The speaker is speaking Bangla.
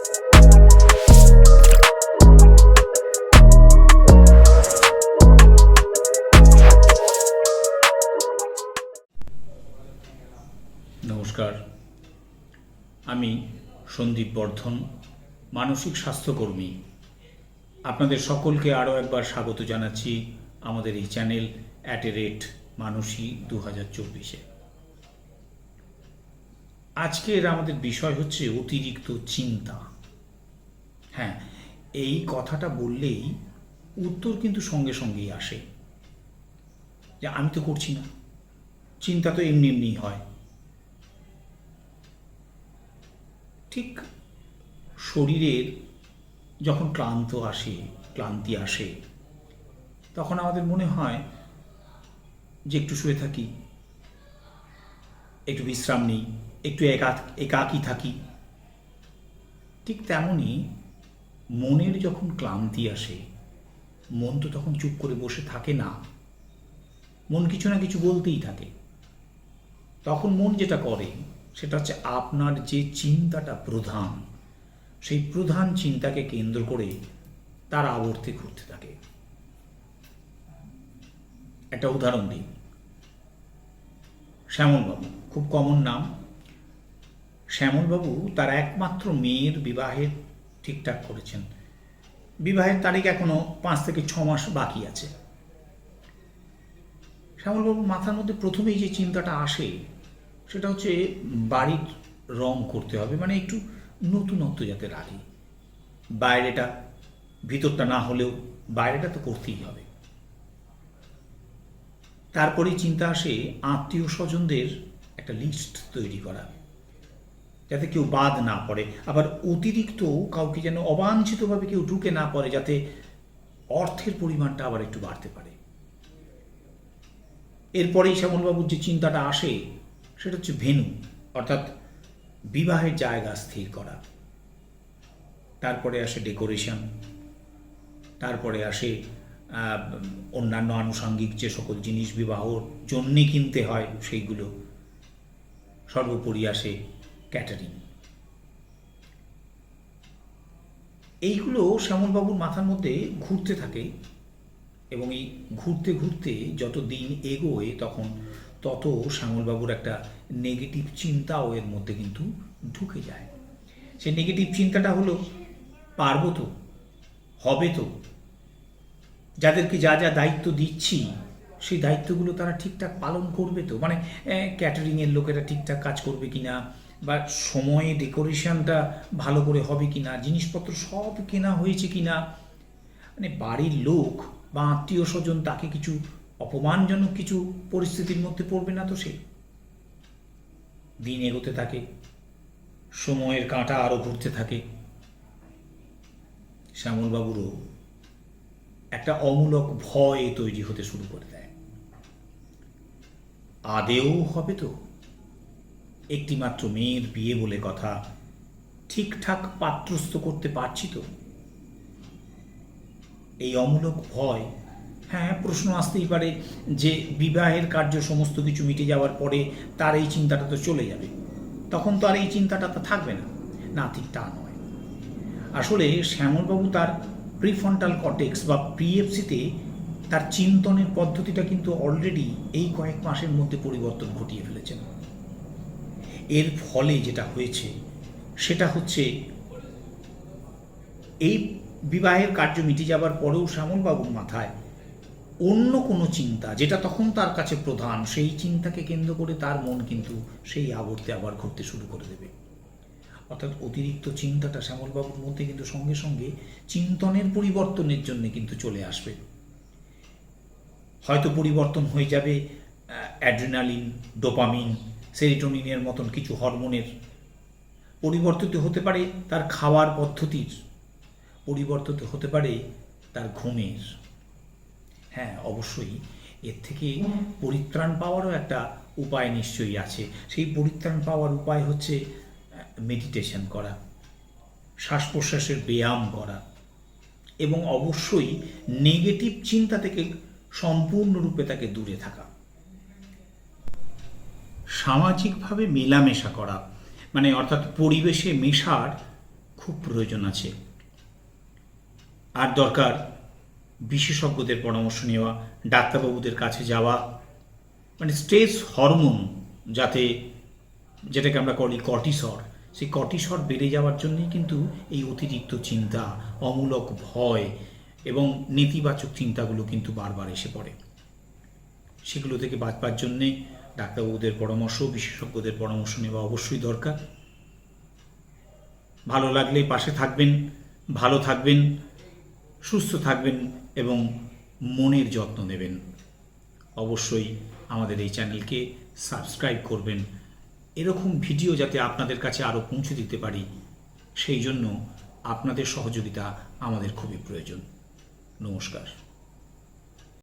নমস্কার। আমি সন্দীপ বর্ধন, মানসিক স্বাস্থ্যকর্মী। আপনাদের সকলকে আরও একবার স্বাগত জানাচ্ছি আমাদের এই channel at a rate Manasi দু চব্বিশে। আজকের আমাদের বিষয় হচ্ছে অতিরিক্ত চিন্তা। হ্যাঁ এই কথাটা বললেই উত্তর কিন্তু সঙ্গে সঙ্গেই আসে। যে আমি তো করছি না, চিন্তা তো এমনি এমনি হয়। ঠিক শরীরের যখন ক্লান্ত আসে, ক্লান্তি আসে, তখন আমাদের মনে হয় যে একটু শুয়ে থাকি, একটু বিশ্রাম নিই, একটু একা একাকী থাকি। ঠিক তেমনই মনের যখন ক্লান্তি আসে, মন তো তখন চুপ করে বসে থাকে না। মন কিছু না কিছু বলতেই থাকে। তখন মন যেটা করে, সেটা হচ্ছে আপনার যে চিন্তাটা প্রধান, সেই প্রধান চিন্তাকে কেন্দ্র করে তার আবর্তে ঘুরতে থাকে। একটা উদাহরণ দিই। শ্যামলবাবু, খুব কমন নাম। শ্যামলবাবু তার একমাত্র মেয়ের বিবাহের ঠিকঠাক করেছেন। বিবাহের তারিখ এখনও পাঁচ থেকে ছ মাস বাকি আছে। শ্যামলবাবুর মাথার মধ্যে প্রথমেই যে চিন্তাটা আসে, সেটা হচ্ছে বাড়ির রং করতে হবে মানে একটু নতুনত্ব যাতে রাখি। বাইরেটা, ভিতরটা না হলেও বাইরেটা তো করতেই হবে। তারপরেই চিন্তা আসে আত্মীয় স্বজনদের একটা লিস্ট তৈরি করা। যাতে কেউ বাদ না পড়ে। আবার অতিরিক্ত কাউকে যেন অবাঞ্ছিতভাবে কেউ ঢুকে না পড়ে, যাতে অর্থের পরিমাণটা আবার একটু বাড়তে পারে। এরপরেই শ্যামলবাবুর যে চিন্তাটা আসে, সেটা হচ্ছে ভেনু, অর্থাৎ বিবাহের জায়গা স্থির করা। তারপরে আসে ডেকোরেশন, তারপরে আসে অন্যান্য আনুষাঙ্গিক যে সকল জিনিস বিবাহর জন্যে কিনতে হয়, সেইগুলো। সর্বোপরি আসে ক্যাটারিং। এইগুলো শ্যামলবাবুর মাথার মধ্যে ঘুরতে থাকে এবং এই ঘুরতে ঘুরতে যত দিন এগোয় তখন তত শ্যামলবাবুর একটা নেগেটিভ চিন্তাও এর মধ্যে কিন্তু ঢুকে যায়। সেই নেগেটিভ চিন্তাটা হলো, পারব তো? হবে তো? যাদেরকে যা যা দায়িত্ব দিচ্ছি, সেই দায়িত্বগুলো তারা ঠিকঠাক পালন করবে তো? মানে ক্যাটারিংয়ের লোকেরা ঠিকঠাক কাজ করবে কি না বা সময়ে ডেকোরেশনটা ভালো করে হবে কি না জিনিসপত্র সব কেনা হয়েছে কি না মানে বাড়ির লোক বা আত্মীয় স্বজন তাকে কিছু অপমানজনক কিছু পরিস্থিতির মধ্যে পড়বে না তো সে? দিন এগোতে থাকে, সময়ের কাঁটা আরও ঘুরতে থাকে। শ্যামলবাবুরও একটা অমূলক ভয় তৈরি হতে শুরু করে দেয়। আদেও হবে তো। একটিমাত্র মেয়ের বিয়ে বলে কথা ঠিকঠাক পাত্রস্থ করতে পারছি তো। এই অমূলক ভয় হ্যাঁ প্রশ্ন আসতেই পারে যে বিবাহের কার্য সমস্ত কিছু মিটে যাওয়ার পরে তার এই চিন্তাটা তো চলে যাবে। তখন তো আর এই চিন্তাটা তো থাকবে না। না, ঠিক তা নয়। আসলে শ্যামলবাবু তার প্রিফ্রন্টাল কটেক্স বা প্রিএফসিতে তার চিন্তনের পদ্ধতিটা কিন্তু অলরেডি এই কয়েক মাসের মধ্যে পরিবর্তন ঘটিয়ে ফেলেছেন। এর ফলে যেটা হয়েছে, সেটা হচ্ছে এই বিবাহের কার্য মিটে যাবার পরেও শ্যামলবাবুর মাথায় অন্য কোনো চিন্তা, যেটা তখন তার কাছে প্রধান, সেই চিন্তাকে কেন্দ্র করে তার মন কিন্তু সেই আবর্তে আবার ঘুরতে শুরু করে দেবে। অর্থাৎ অতিরিক্ত চিন্তাটা শ্যামলবাবুর মধ্যে কিন্তু সঙ্গে সঙ্গে চিন্তনের পরিবর্তনের জন্য কিন্তু চলে আসবে। হয়তো পরিবর্তন হয়ে যাবে, অ্যাড্রিনালিন, ডোপামিন সেরিটোনিনের মতন কিছু হরমোনের পরিবর্তিত হতে পারে তার খাওয়ার পদ্ধতির, পরিবর্তিত হতে পারে তার ঘুমের। হ্যাঁ অবশ্যই এর থেকে পরিত্রাণ পাওয়ারও একটা উপায় নিশ্চয়ই আছে। সেই পরিত্রাণ পাওয়ার উপায় হচ্ছে মেডিটেশন করা শ্বাস প্রশ্বাসের ব্যায়াম করা এবং অবশ্যই নেগেটিভ চিন্তা থেকে সম্পূর্ণরূপে তাকে দূরে থাকা। সামাজিকভাবে মেলামেশা করা মানে অর্থাৎ পরিবেশে মেশার খুব প্রয়োজন আছে। আর দরকার বিশেষজ্ঞদের পরামর্শ নেওয়া, ডাক্তারবাবুদের কাছে যাওয়া মানে স্ট্রেস হরমোন যাতে, যেটাকে আমরা বলি কর্টিসর, সেই কর্টিসর বেড়ে যাওয়ার জন্যই কিন্তু এই অতিরিক্ত চিন্তা, অমূলক ভয় এবং নেতিবাচক চিন্তাগুলো কিন্তু বারবার এসে পড়ে। সেগুলো থেকে বাঁচবার জন্যে ডাক্তারবাবুদের পরামর্শ, বিশেষজ্ঞদের পরামর্শ নেওয়া অবশ্যই দরকার। ভালো লাগলে পাশে থাকবেন, ভালো থাকবেন, সুস্থ থাকবেন এবং মনের যত্ন নেবেন। অবশ্যই আমাদের এই চ্যানেলকে সাবস্ক্রাইব করবেন। এরকম ভিডিও যাতে আপনাদের কাছে আরও পৌঁছে দিতে পারি, সেই জন্য আপনাদের সহযোগিতা আমাদের খুবই প্রয়োজন। নমস্কার।